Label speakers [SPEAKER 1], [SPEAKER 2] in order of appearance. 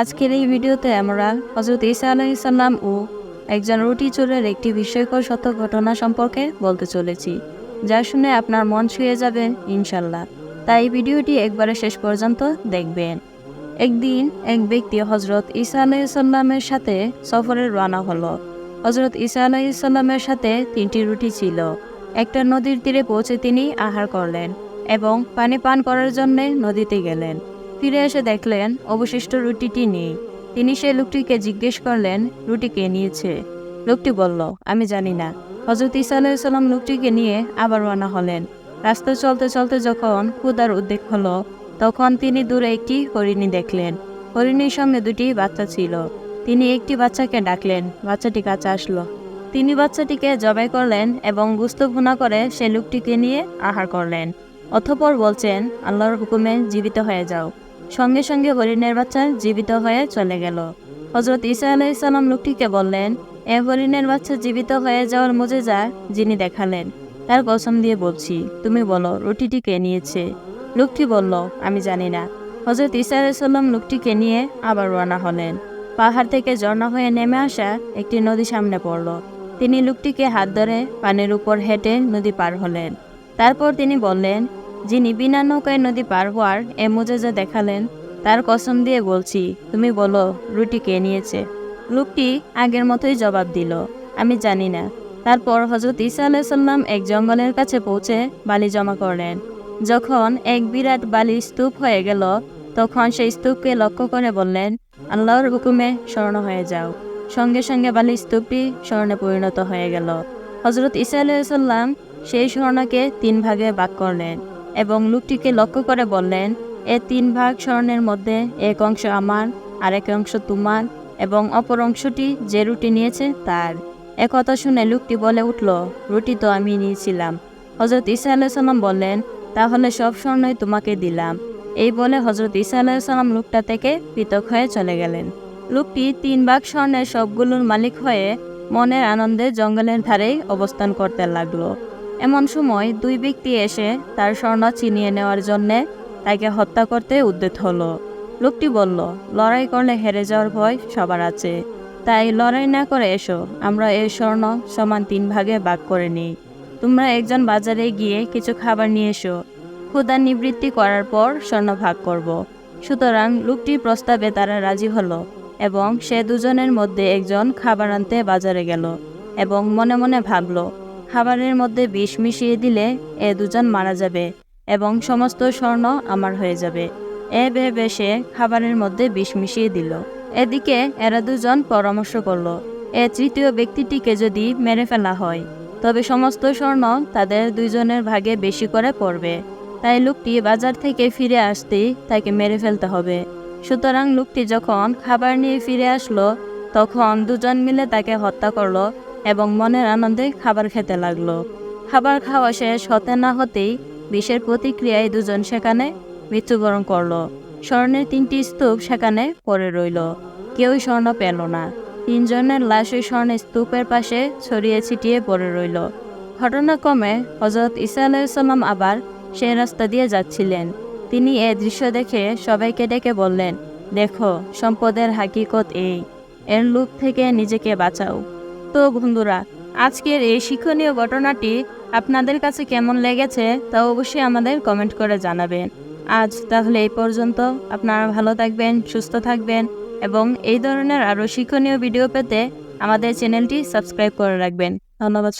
[SPEAKER 1] আজকের এই ভিডিওতে আমরা হজরত ঈসা আলাইসাল্লাম ও একজন রুটি চোরের একটি বিস্ময়কর সত্য ঘটনা সম্পর্কে বলতে চলেছি, যা শুনে আপনার মন ছুঁয়ে যাবে ইনশাল্লাহ তাই ভিডিওটি একবারে শেষ পর্যন্ত দেখবেন। একদিন এক ব্যক্তি হজরত ঈসা আলাইসাল্লামের সাথে সফরে রওনা হলো। হজরত ঈসা আলাইসাল্লামের সাথে তিনটি রুটি ছিল। একটা নদীর তীরে পৌঁছে তিনি আহার করলেন এবং পানি পান করার জন্যে নদীতে গেলেন। ফিরে এসে দেখলেন অবশিষ্ট রুটিটি নেই। তিনি সেই লোকটিকে জিজ্ঞেস করলেন, রুটি কে নিয়েছে? লোকটি বলল, আমি জানি না। হজরত ইসা আলাইসাল্লাম লোকটিকে নিয়ে আবার রওনা হলেন। রাস্তা চলতে চলতে যখন ক্ষুদার উদ্বেগ হলো, তখন তিনি দূরে একটি হরিণী দেখলেন। হরিণীর সঙ্গে দুটি বাচ্চা ছিল। তিনি একটি বাচ্চাকে ডাকলেন, বাচ্চাটি কাছে আসলো। তিনি বাচ্চাটিকে জবাই করলেন এবং গুস্ত ভুনা করে সে লোকটিকে নিয়ে আহার করলেন। অথপর বলছেন, আল্লাহর হুকুমে জীবিত হয়ে যাও। সঙ্গে সঙ্গে হরিণের বাচ্চা জীবিত হয়ে চলে গেল। হজরত ঈসা আলাইসাল্লাম লোকটিকে বললেন, এ হরিণের বাচ্চা জীবিত হয়ে যাওয়ার মজেজা যিনি দেখালেন, তার কসম দিয়ে বলছি, তুমি বলো, রুটিটি কে নিয়েছে? লোকটি বলল, আমি জানি না। হজরত ঈসা আলাইসাল্লাম লোকটিকে নিয়ে আবার রওনা হলেন। পাহাড় থেকে ঝর্ণা হয়ে নেমে আসা একটি নদী সামনে পড়ল। তিনি লোকটিকে হাত ধরে পানির উপর হেঁটে নদী পার হলেন। তারপর তিনি বললেন যিনি বিনা নৌকায় নদী পার হওয়ার এ মোজেজা দেখালেন, তার কসম দিয়ে বলছি, তুমি বলো, রুটি কে নিয়েছে? লোকটি আগের মতোই জবাব দিল, আমি জানি না। তারপর হজরত ঈসা আলাইসাল্লাম এক জঙ্গলের কাছে পৌঁছে বালি জমা করলেন। যখন এক বিরাট বালি স্তূপ হয়ে গেল, তখন সেই স্তূপকে লক্ষ্য করে বললেন, আল্লাহর হুকুমে স্মরণ হয়ে যাও। সঙ্গে সঙ্গে বালি স্তূপটি স্মরণে পরিণত হয়ে গেল। হজরত ইসা আলাইসাল্লাম সেই স্বর্ণকে তিন ভাগে ভাগ করলেন। এবং লোকটিকে লক্ষ্য করে বললেন, এ তিন ভাগ স্বর্ণের মধ্যে এক অংশ আমার, আরেক অংশ তোমার, এবং অপর অংশটি যে রুটি নিয়েছে তার। একথা শুনে লোকটি বলে উঠল, রুটি তো আমি নিয়েছিলাম। হজরত ইসা আলাইসাল্লাম বললেন, তাহলে সব স্বর্ণই তোমাকে দিলাম। এই বলে হজরত ইসা আলাইসাল্লাম লোকটা থেকে পৃথক হয়ে চলে গেলেন। লোকটি তিন ভাগ স্বর্ণের সবগুলোর মালিক হয়ে মনের আনন্দে জঙ্গলের ধারেই অবস্থান করতে লাগল। এমন সময় দুই ব্যক্তি এসে তার স্বর্ণ চিনিয়ে নেওয়ার জন্যে তাকে হত্যা করতে উদ্যত হলো। লোকটি বলল, লড়াই করলে হেরে যাওয়ার ভয় সবার আছে। তাই লড়াই না করে এসো, আমরা এই স্বর্ণ সমান তিন ভাগে ভাগ করে নিই। তোমরা একজন বাজারে গিয়ে কিছু খাবার নিয়ে এসো। ক্ষুদা নিবৃত্তি করার পর স্বর্ণ ভাগ করব। সুতরাং লোকটির প্রস্তাবে তারা রাজি হলো এবং সে দুজনের মধ্যে একজন খাবার আনতে বাজারে গেল এবং মনে মনে ভাবল খাবারের মধ্যে বিষ মিশিয়ে দিলে এ দুজন মারা যাবে এবং সমস্ত স্বর্ণ আমার হয়ে যাবে। এ ভেবে সে খাবারের মধ্যে বিষ মিশিয়ে দিল। এদিকে এরা দুজন পরামর্শ করল, এ তৃতীয় ব্যক্তিটিকে যদি মেরে ফেলা হয়, তবে সমস্ত স্বর্ণ তাদের দুইজনের ভাগে বেশি করে পড়বে। তাই লোকটি বাজার থেকে ফিরে আসতেই তাকে মেরে ফেলতে হবে। সুতরাং লোকটি যখন খাবার নিয়ে ফিরে আসলো, তখন দুজন মিলে তাকে হত্যা করল এবং মনের আনন্দে খাবার খেতে লাগল। খাবার খাওয়া শেষ হতে না হতেই বিষের প্রতিক্রিয়ায় দুজন সেখানে মৃত্যুবরণ করল। স্বর্ণের তিনটি স্তূপ সেখানে পড়ে রইল। কেউই স্বর্ণ পেল না। তিনজনের লাশ ওই স্বর্ণের স্তূপের পাশে ছড়িয়ে ছিটিয়ে পড়ে রইল। ঘটনাক্রমে হজরত ইসা আলাইসাল্লাম আবার সেই রাস্তা দিয়ে যাচ্ছিলেন। তিনি এ দৃশ্য দেখে সবাইকে ডেকে বললেন, দেখো, সম্পদের হাকিকত এই। এর লুপ থেকে নিজেকে বাঁচাও। তো বন্ধুরা, আজকের এই শিক্ষণীয় ঘটনাটি আপনাদের কাছে কেমন লেগেছে তা অবশ্যই আমাদের কমেন্ট করে জানাবেন। আজ তাহলে এই পর্যন্ত, আপনারা ভালো থাকবেন, সুস্থ থাকবেন এবং এই ধরনের আরও শিক্ষণীয় ভিডিও পেতে আমাদের চ্যানেলটি সাবস্ক্রাইব করে রাখবেন। ধন্যবাদ।